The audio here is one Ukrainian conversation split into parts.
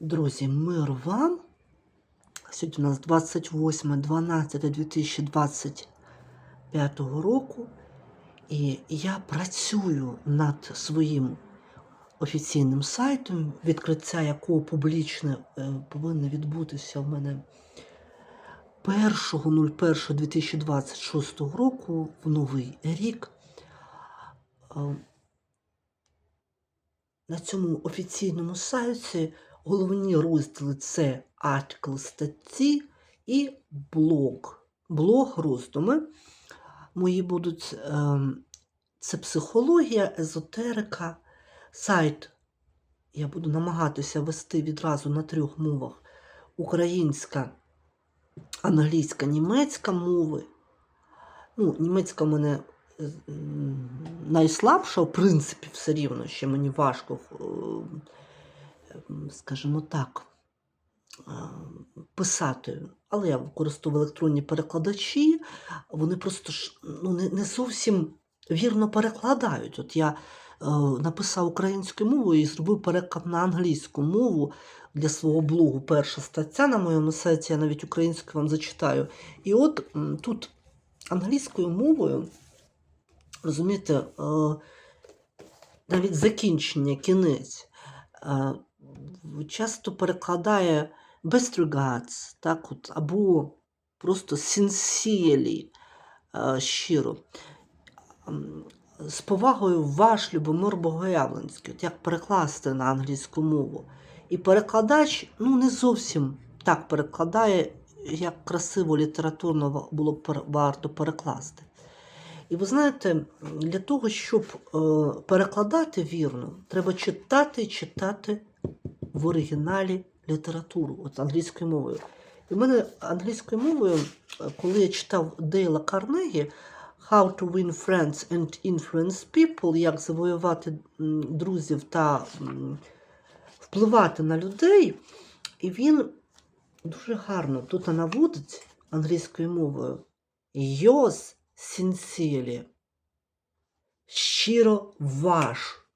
Друзі, мир вам. Сьогодні у нас 28.12.2025 року. І я працюю над своїм офіційним сайтом, відкриття якого публічне е, повинно відбутися в мене 1.01.2026 року в новий рік. Е, На цьому офіційному сайті головні розділи це артикл статті і блог. Блог роздуми. Мої будуть ем, це психологія, езотерика, сайт. Я буду намагатися вести відразу на трьох мовах: українська, англійська, німецька мови. Ну, німецька в мене е, найслабша, в принципі, все рівно, ще мені важко, е, скажімо так, писати. Але я використовую електронні перекладачі, вони просто ж ну, не, не зовсім вірно перекладають. От я е, написав українською мовою і зробив переклад на англійську мову для свого блогу. Перша стаття на моєму сайті, я навіть українською вам зачитаю. І от тут англійською мовою, розумієте, е, навіть закінчення, кінець, е, часто перекладає best так от, або просто sincerely, е, щиро. З повагою ваш Любомир Богоявленський, от як перекласти на англійську мову. І перекладач ну, не зовсім так перекладає, як красиво літературно було б варто перекласти. І ви знаєте, для того, щоб е, перекладати вірно, треба читати читати в оригіналі літературу, от англійською мовою. І в мене англійською мовою, е, коли я читав Дейла Карнегі How to win friends and influence people, як завоювати друзів та впливати на людей, і він дуже гарно тут наводить англійською мовою Yours sincerely. Щиро ваш.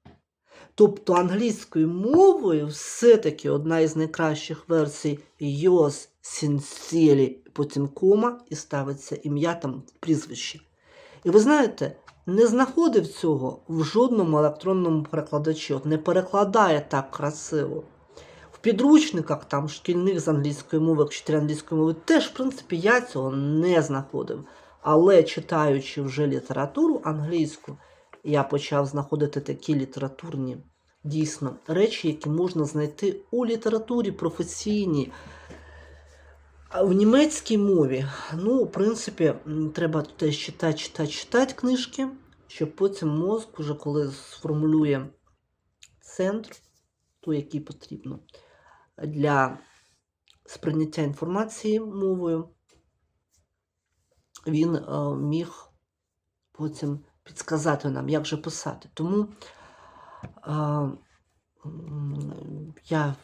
Тобто англійською мовою все-таки одна із найкращих версій Yours sincerely, потім кома і ставиться ім'я там прізвище. І ви знаєте, не знаходив цього в жодному електронному перекладачі. От не перекладає так красиво. В підручниках там шкільних з англійської мови, вчителя англійської мови, теж, в принципі, я цього не знаходив. Але читаючи вже літературу англійську, я почав знаходити такі літературні дійсно речі, які можна знайти у літературі професійній. В німецькій мові, ну, в принципі, треба теж читати, читати, читати книжки, щоб потім мозк, уже коли сформулює центр, той, який потрібно для сприйняття інформації мовою, він е, міг потім підсказати нам, як же писати. Тому е, я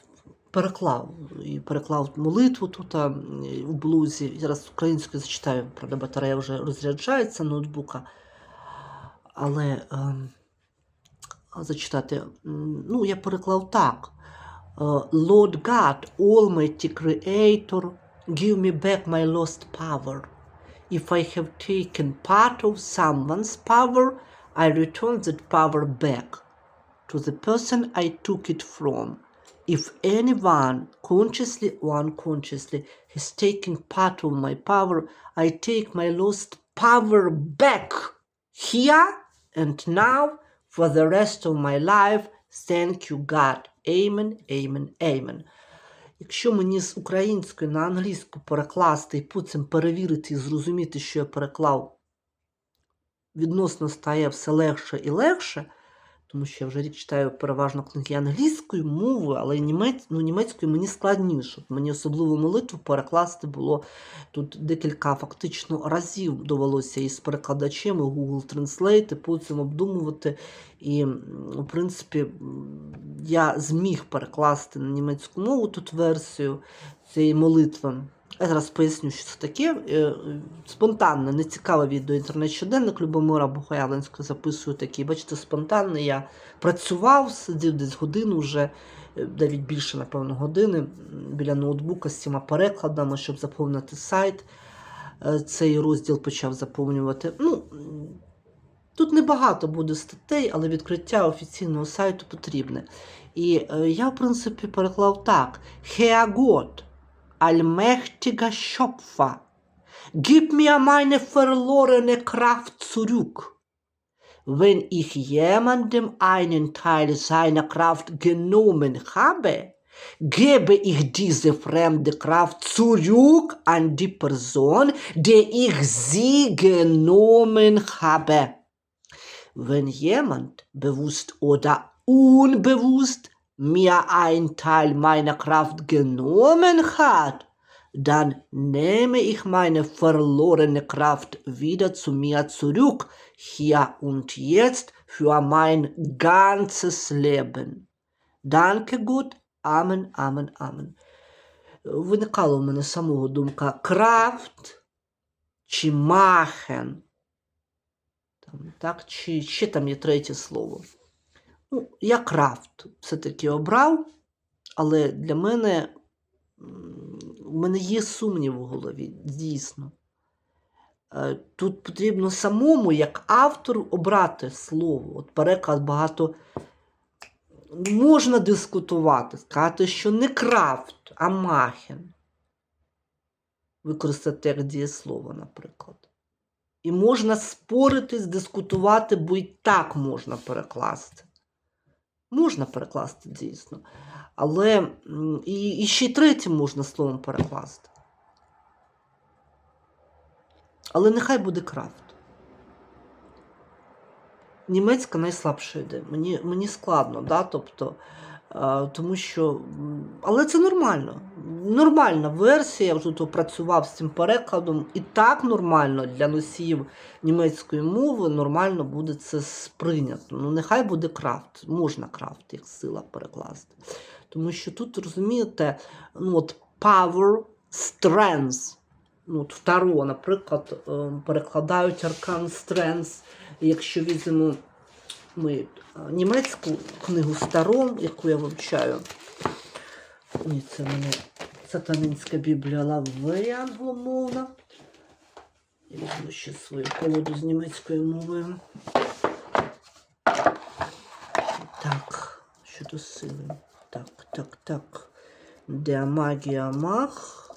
переклав і переклав молитву тут а, у блузі. Зараз українською зачитаю, правда, батарея вже розряджається ноутбука. Але е, зачитати, ну, я переклав так. Е, Lord God, Almighty Creator, give me back my lost power. If I have taken part of someone's power, I return that power back to the person I took it from. If anyone, consciously or unconsciously, has taken part of my power, I take my lost power back here and now for the rest of my life. Thank you, God. Amen, amen, amen. Якщо мені з української на англійську перекласти і потім перевірити і зрозуміти, що я переклав, відносно стає все легше і легше, тому що я вже рік читаю переважно книги англійською мовою, але німець, ну, німецькою мені складніше. Мені особливу молитву перекласти було тут декілька фактично разів довелося із перекладачем, і Google Translate, потім обдумувати. І, в принципі, я зміг перекласти на німецьку мову тут версію цієї молитви. Я зараз поясню, що це таке. Е, Спонтанне, нецікаве відео інтернет-щоденник Любомира Бухоявленського записую такий. Бачите, спонтанне я працював, сидів десь годину вже, е, навіть більше, напевно, години біля ноутбука з цими перекладами, щоб заповнити сайт. Е, Цей розділ почав заповнювати. Ну, тут небагато буде статей, але відкриття офіційного сайту потрібне. І я, в принципі, переклав так: Herrgott, allmächtiger Schöpfer, gib mir meine verlorene Kraft zurück. Wenn ich jemandem einen Teil seiner Kraft genommen habe, gebe ich diese fremde Kraft zurück an die Person, der ich sie genommen habe. Wenn jemand bewusst oder unbewusst mir ein Teil meiner Kraft genommen hat, dann nehme ich meine verlorene Kraft wieder zu mir zurück, hier und jetzt für mein ganzes Leben. Danke Gott. Амен, амен, амен. Виникала в мене самого думка крафт чи махен. Там, так, чи ще там є третє слово. Ну, я крафт все-таки обрав, але для мене у мене є сумнів у голові, дійсно. Е, Тут потрібно самому, як автору, обрати слово. От переклад багато можна дискутувати, сказати, що не крафт, а махен. Використати як дієслово, наприклад. І можна спорити, дискутувати, бо і так можна перекласти. Можна перекласти дійсно. Але і, і ще й третім можна словом перекласти. Але нехай буде крафт. Німецька найслабша йде. Мені, мені складно, да? тобто, тому що. Але це нормально. Нормальна версія, я вже працював з цим перекладом, і так нормально для носіїв німецької мови нормально буде це сприйнято. Ну, нехай буде крафт, можна крафт як сила перекласти. Тому що тут, розумієте, ну, от power, strength. Ну, от второ, наприклад, е, перекладають аркан strength. Якщо візьмемо ми е, німецьку книгу стару, яку я вивчаю. Ні, це в мене сатанинська біблія Лавея англомовна. Я візьму ще свою колоду з німецькою мовою. Так, щодо сили. Так, так, так. Де магія мах.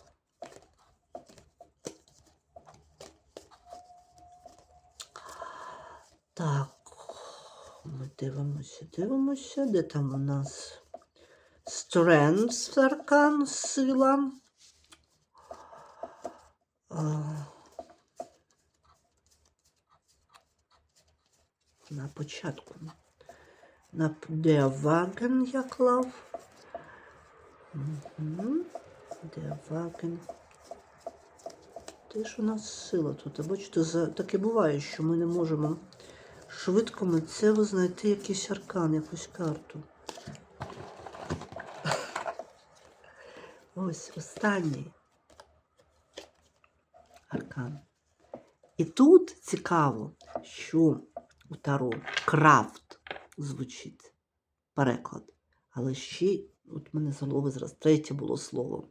Дивимося, дивимося, де там у нас Strength аркан, сила. На початку. На де Ваген я клав. Угу. Де Ваген. Де ж у нас сила тут? Бачите, за... таке буває, що ми не можемо швидко митцево знайти якийсь аркан, якусь карту. Ось останній аркан. І тут цікаво, що у Таро крафт звучить переклад. Але ще, от мене з голови зараз третє було слово,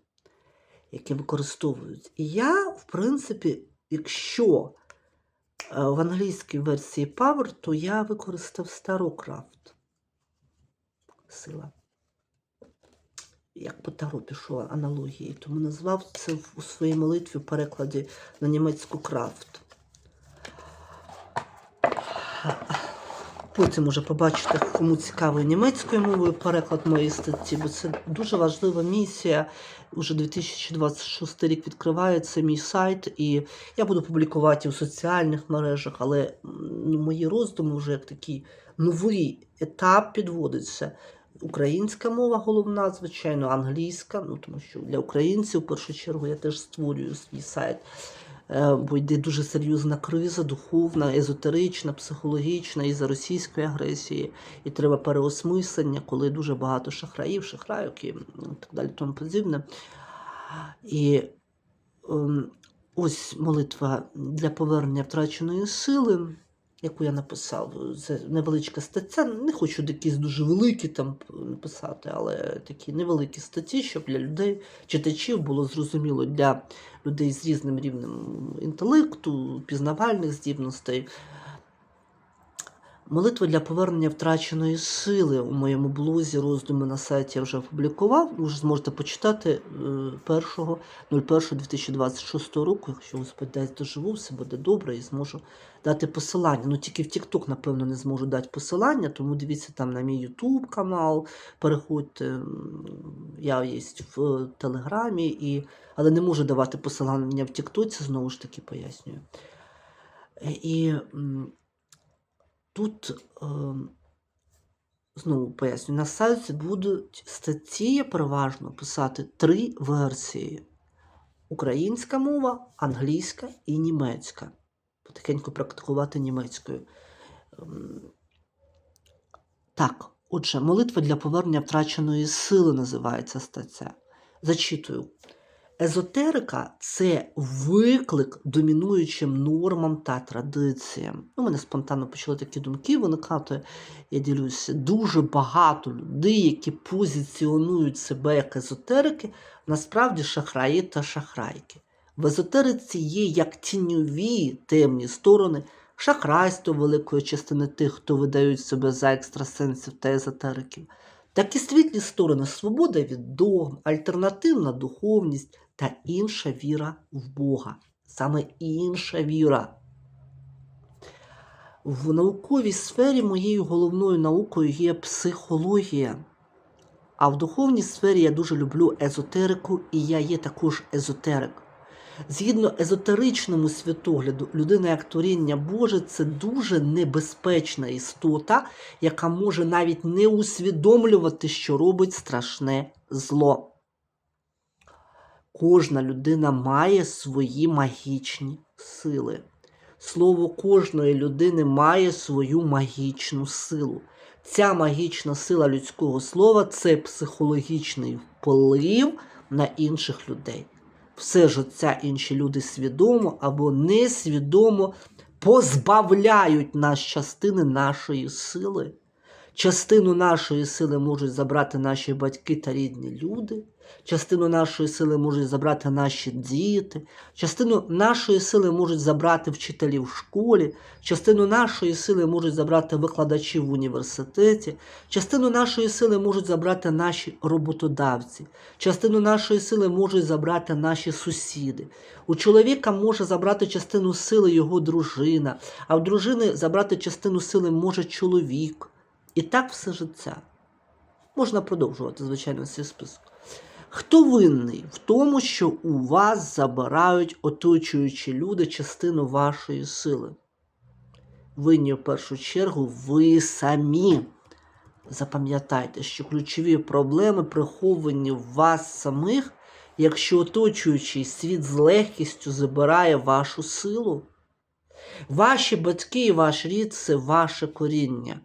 яке використовують. І я, в принципі, якщо в англійській версії Power, то я використав стару крафт. Сила. Як по Таро пішов аналогії, тому назвав це у своїй молитві в перекладі на німецьку крафт. Потім уже побачите, кому цікавий німецькою мовою переклад моєї статті, бо це дуже важлива місія. Уже 2026 рік відкривається мій сайт, і я буду публікувати у соціальних мережах, але ну, мої роздуми вже як такий новий етап підводиться. Українська мова головна, звичайно, англійська, ну тому що для українців в першу чергу я теж створюю свій сайт. Е, бо йде дуже серйозна криза, духовна, езотерична, психологічна із-за російської агресії, і треба переосмислення, коли дуже багато шахраїв, шахрайок і так далі, тому подібне. І ем, ось молитва для повернення втраченої сили, яку я написав. Це невеличка стаття. Не хочу якісь дуже великі там написати, але такі невеликі статті, щоб для людей, читачів було зрозуміло для людей з різним рівнем інтелекту, пізнавальних здібностей. Молитва для повернення втраченої сили у моєму блозі роздуми на сайті я вже опублікував. Ви вже зможете почитати е, 1.01.2026 року, якщо Господь дасть доживу, все буде добре і зможу дати посилання. Ну тільки в TikTok, напевно, не зможу дати посилання, тому дивіться там на мій YouTube канал, переходьте. Я є в Телеграмі, і... але не можу давати посилання в TikTok, знову ж таки пояснюю. Е, І тут е, знову пояснюю, на сайті будуть статті переважно писати три версії: українська мова, англійська і німецька. Потихеньку практикувати німецькою. Ем, Так, отже, молитва для повернення втраченої сили називається стаття. Зачитую. Езотерика це виклик домінуючим нормам та традиціям. У мене спонтанно почали такі думки виникати. Я ділюся. Дуже багато людей, які позиціонують себе як езотерики, насправді шахраї та шахрайки. В езотериці є як тіньові темні сторони, шахрайство великої частини тих, хто видають себе за екстрасенсів та езотериків, так і світлі сторони свобода від догм, альтернативна духовність та інша віра в Бога. Саме інша віра. В науковій сфері моєю головною наукою є психологія. А в духовній сфері я дуже люблю езотерику, і я є також езотерик. Згідно езотеричному світогляду, людина як творіння Боже це дуже небезпечна істота, яка може навіть не усвідомлювати, що робить страшне зло. Кожна людина має свої магічні сили. Слово кожної людини має свою магічну силу. Ця магічна сила людського слова це психологічний вплив на інших людей. Все ж ця інші люди свідомо або несвідомо позбавляють нас частини нашої сили. Частину нашої сили можуть забрати наші батьки та рідні люди, частину нашої сили можуть забрати наші діти, частину нашої сили можуть забрати вчителі в школі, частину нашої сили можуть забрати викладачі в університеті, частину нашої сили можуть забрати наші роботодавці, частину нашої сили можуть забрати наші сусіди. У чоловіка може забрати частину сили його дружина, а в дружини забрати частину сили може чоловік. І так все життя. Можна продовжувати, звичайно, цей список. Хто винний в тому, що у вас забирають оточуючі люди частину вашої сили? Винні в першу чергу ви самі. Запам'ятайте, що ключові проблеми приховані в вас самих, якщо оточуючий світ з легкістю забирає вашу силу. Ваші батьки і ваш рід це ваше коріння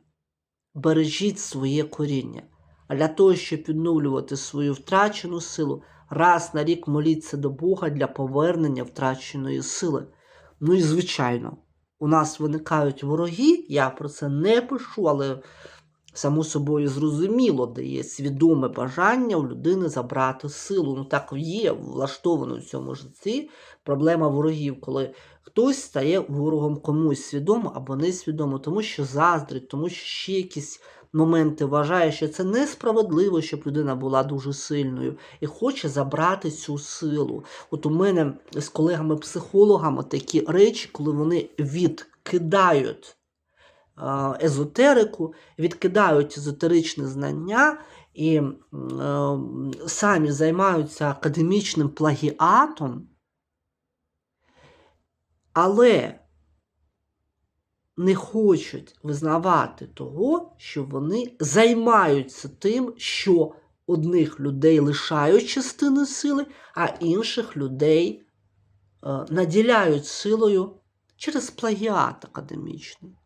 бережіть своє коріння. А для того, щоб відновлювати свою втрачену силу, раз на рік моліться до Бога для повернення втраченої сили. Ну і звичайно, у нас виникають вороги, я про це не пишу, але само собою зрозуміло, де є свідоме бажання у людини забрати силу. Ну так є влаштовано в цьому житті проблема ворогів, коли хтось стає ворогом комусь свідомо або несвідомо, тому що заздрить, тому що ще якісь моменти вважає, що це несправедливо, щоб людина була дуже сильною і хоче забрати цю силу. От у мене з колегами-психологами такі речі, коли вони відкидають езотерику, відкидають езотеричне знання і е, самі займаються академічним плагіатом, але не хочуть визнавати того, що вони займаються тим, що одних людей лишають частини сили, а інших людей е, наділяють силою через плагіат академічний.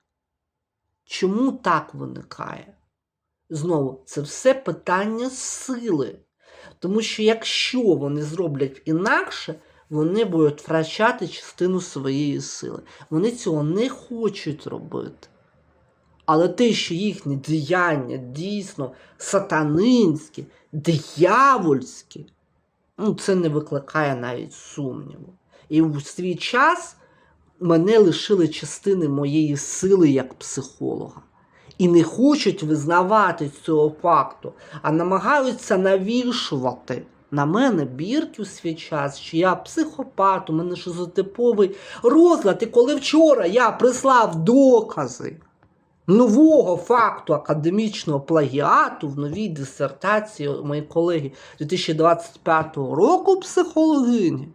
Чому так виникає? Знову, це все питання сили. Тому що якщо вони зроблять інакше, вони будуть втрачати частину своєї сили. Вони цього не хочуть робити. Але те, що їхні діяння дійсно сатанинські, диявольські, ну, це не викликає навіть сумніву. І в свій час мене лишили частини моєї сили як психолога. І не хочуть визнавати цього факту, а намагаються навішувати на мене бірки у свій час, що я психопат, у мене шизотиповий розлад. І коли вчора я прислав докази нового факту академічного плагіату в новій дисертації моєї колеги 2025 року психологині,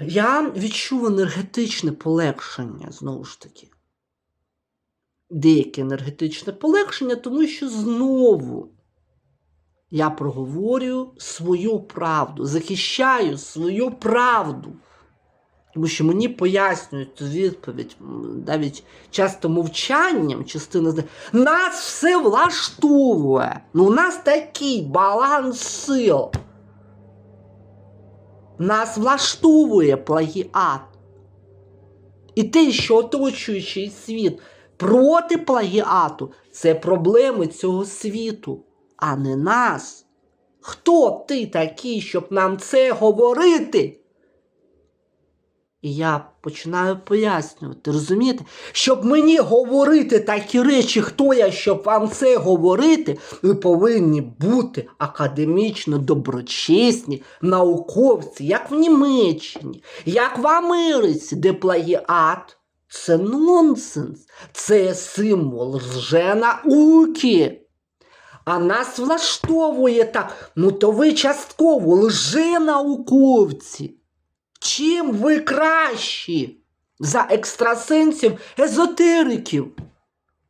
я відчув енергетичне полегшення знову ж таки. Деяке енергетичне полегшення, тому що знову я проговорюю свою правду, захищаю свою правду. Тому що мені пояснюють цю відповідь навіть часто мовчанням, частина з нас все влаштовує. Ну, у нас такий баланс сил. Нас влаштовує плагіат. І те, що оточуючий світ проти плагіату, це проблеми цього світу, а не нас. Хто ти такий, щоб нам це говорити? І я починаю пояснювати, розумієте? Щоб мені говорити такі речі, хто я, щоб вам це говорити, ви повинні бути академічно доброчесні науковці, як в Німеччині, як в Америці, де плагіат це нонсенс, це символ лженауки. А нас влаштовує так, ну то ви частково лженауковці. Чим ви кращі за екстрасенсів езотериків?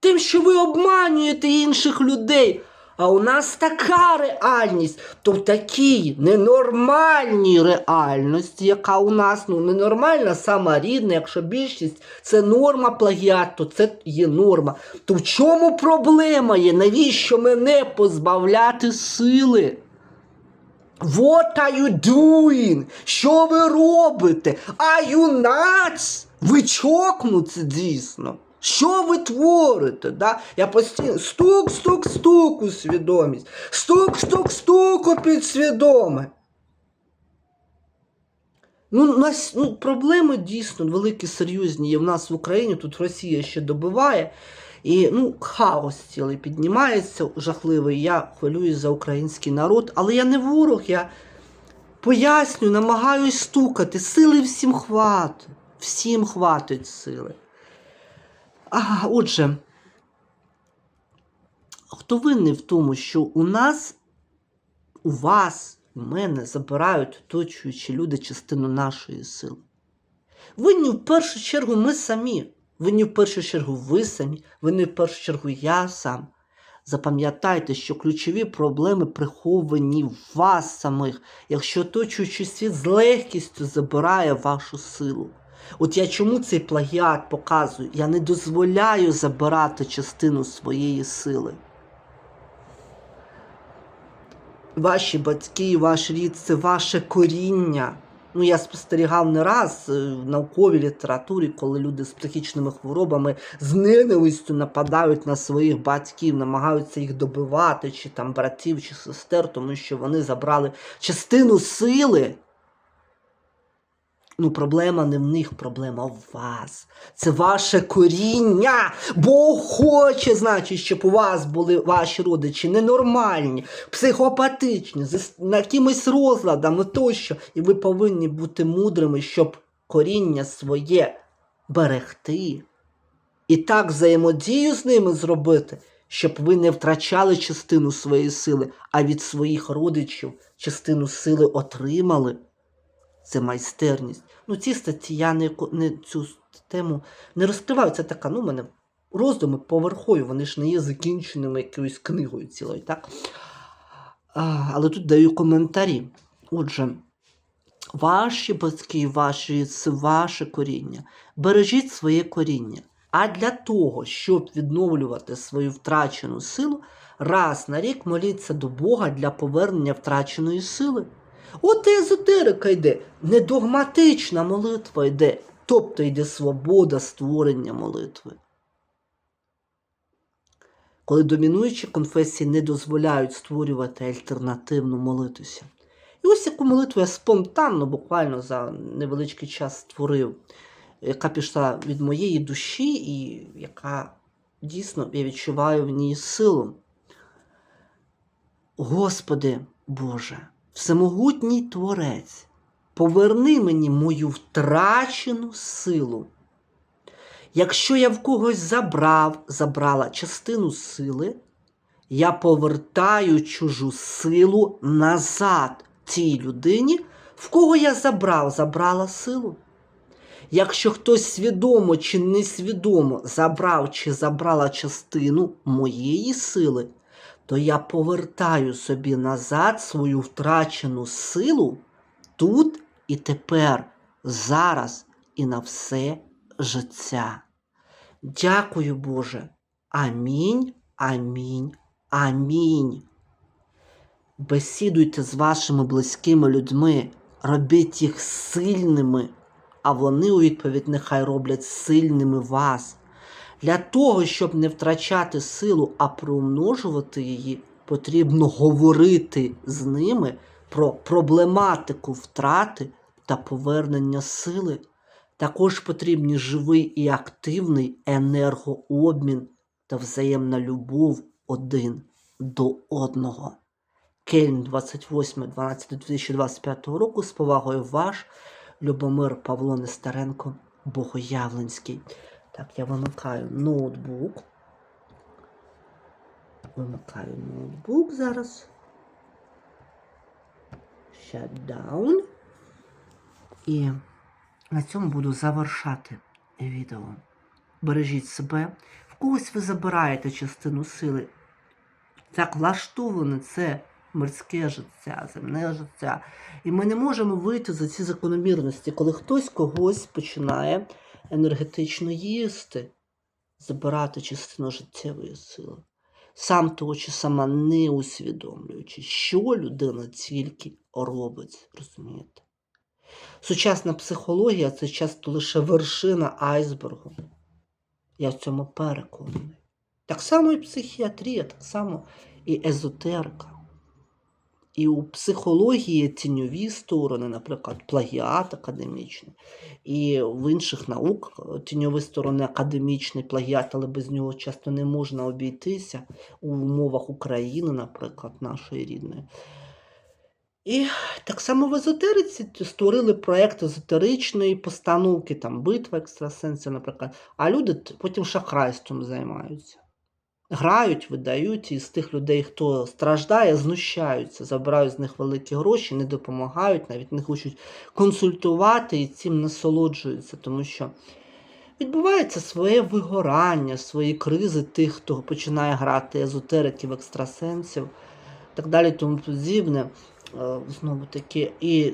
Тим, що ви обманюєте інших людей. А у нас така реальність, то в такій ненормальній реальності, яка у нас ну, ненормальна, сама рідна, якщо більшість це норма плагіат, то це є норма. То в чому проблема є? Навіщо мене позбавляти сили? What are you doing? Що ви робите? Are you nuts? Ви чокнуться дійсно. Що ви творите? Да? Я постійно стук, стук, стук у свідомість. Стук, стук, стук у підсвідоме. Ну, нас ну, проблеми дійсно великі, серйозні є в нас в Україні. Тут Росія ще добиває. І ну, хаос цілий піднімається, жахливий. Я хвилююсь за український народ, але я не ворог, я пояснюю, намагаюсь стукати. Сили всім хватить. Всім хватить сили. А, отже, хто винний в тому, що у нас, у вас, у мене забирають оточуючі люди частину нашої сили? Винні в першу чергу ми самі. Винні в першу чергу ви самі, винні в першу чергу я сам. Запам'ятайте, що ключові проблеми приховані в вас самих, якщо оточуючий світ з легкістю забирає вашу силу. От я чому цей плагіат показую? Я не дозволяю забирати частину своєї сили. Ваші батьки, ваш рід це ваше коріння. Ну, я спостерігав не раз е, в науковій літературі, коли люди з психічними хворобами з ненавистю нападають на своїх батьків, намагаються їх добивати, чи там братів, чи сестер, тому що вони забрали частину сили. Ну, проблема не в них, проблема в вас. Це ваше коріння. Бог хоче, значить, щоб у вас були ваші родичі ненормальні, психопатичні, з якимись розладами тощо. І ви повинні бути мудрими, щоб коріння своє берегти. І так взаємодію з ними зробити, щоб ви не втрачали частину своєї сили, а від своїх родичів частину сили отримали це майстерність. Ну, ці статті я не, не цю тему не розкриваю. Це така, ну, мене роздуми поверхові, вони ж не є закінченими якоюсь книгою цілою, так? А, але тут даю коментарі. Отже, ваші батьки, ваші, це ваше коріння. Бережіть своє коріння. а для того, щоб відновлювати свою втрачену силу, раз на рік моліться до Бога для повернення втраченої сили. От і езотерика йде, не догматична молитва йде, тобто йде свобода створення молитви. Коли домінуючі конфесії не дозволяють створювати альтернативну молитвуся. І ось яку молитву я спонтанно, буквально за невеличкий час створив, яка пішла від моєї душі, і яка дійсно я відчуваю в ній силу. Господи Боже, всемогутній Творець, поверни мені мою втрачену силу. Якщо я в когось забрав, забрала частину сили, я повертаю чужу силу назад цій людині, в кого я забрав, забрала силу. Якщо хтось свідомо чи несвідомо забрав чи забрала частину моєї сили, то я повертаю собі назад свою втрачену силу тут і тепер, зараз і на все життя. Дякую, Боже. Амінь, амінь, амінь. Бесідуйте з вашими близькими людьми, робіть їх сильними, а вони у відповідь нехай роблять сильними вас. Для того, щоб не втрачати силу, а приумножувати її, потрібно говорити з ними про проблематику втрати та повернення сили. Також потрібні живий і активний енергообмін та взаємна любов один до одного. Кельн 28.12.2025 року з повагою ваш Любомир Павло Нестеренко Богоявленський. Так, я вимикаю ноутбук. Вимикаю ноутбук зараз. Shutdown. І на цьому буду завершати відео. Бережіть себе. В когось ви забираєте частину сили. Так влаштоване це морське життя, земне життя. І ми не можемо вийти за ці закономірності, коли хтось когось починає енергетично їсти, забирати частину життєвої сили. Сам того чи сама не усвідомлюючи, що людина тільки робить, розумієте? Сучасна психологія це часто лише вершина айсбергу. Я в цьому переконаний. Так само і психіатрія, так само і езотерика. І у психології тіньові сторони, наприклад, плагіат академічний, і в інших наук тіньові сторони академічний плагіат, але без нього часто не можна обійтися у умовах України, наприклад, нашої рідної. І так само в езотериці створили проєкт езотеричної постановки, там битва екстрасенсів, наприклад, а люди потім шахрайством займаються. Грають, видають, і з тих людей, хто страждає, знущаються, забирають з них великі гроші, не допомагають, навіть не хочуть консультувати і цим насолоджуються, тому що відбувається своє вигорання, свої кризи тих, хто починає грати езотериків, екстрасенсів, так далі, тому подібне. Знову таки, і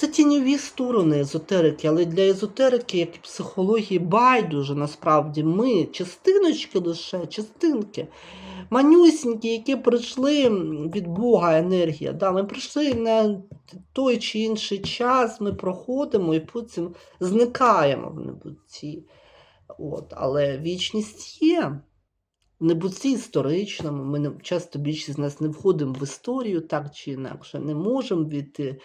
це тіньові сторони езотерики, але для езотерики, як і психології, байдуже насправді ми частиночки лише, частинки, манюсінькі, які прийшли від Бога енергія. Да, Ми прийшли на той чи інший час, ми проходимо і потім зникаємо в небутті. От, Але вічність є. В небутті історичному, ми часто більшість з нас не входимо в історію так чи інакше, не можемо війти.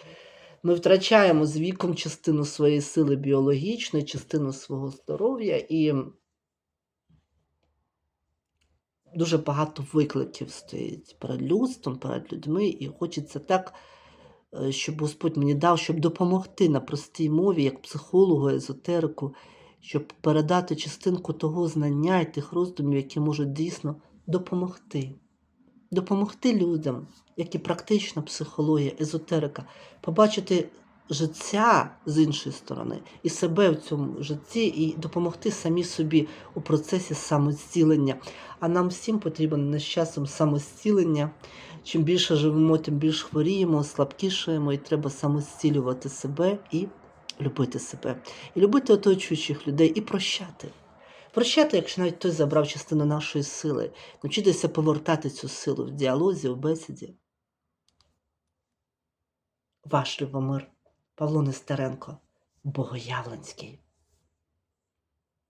Ми втрачаємо з віком частину своєї сили біологічної, частину свого здоров'я і дуже багато викликів стоїть перед людством, перед людьми, і хочеться так, е, щоб Господь мені дав, щоб допомогти на простій мові, як психологу, езотерику, щоб передати частинку того знання і тих роздумів, які можуть дійсно допомогти. Допомогти людям, як і практична психологія, езотерика, побачити життя з іншої сторони і себе в цьому житті, і допомогти самі собі у процесі самозцілення. А нам всім потрібен з часом самозцілення. Чим більше живемо, тим більше хворіємо, слабкішаємо, і треба самозцілювати себе і любити себе. І любити оточуючих людей і прощати. Прощати, якщо навіть хтось забрав частину нашої сили, навчитися повертати цю силу в діалозі, в бесіді. Ваш Любомир Павло Нестеренко, Богоявленський.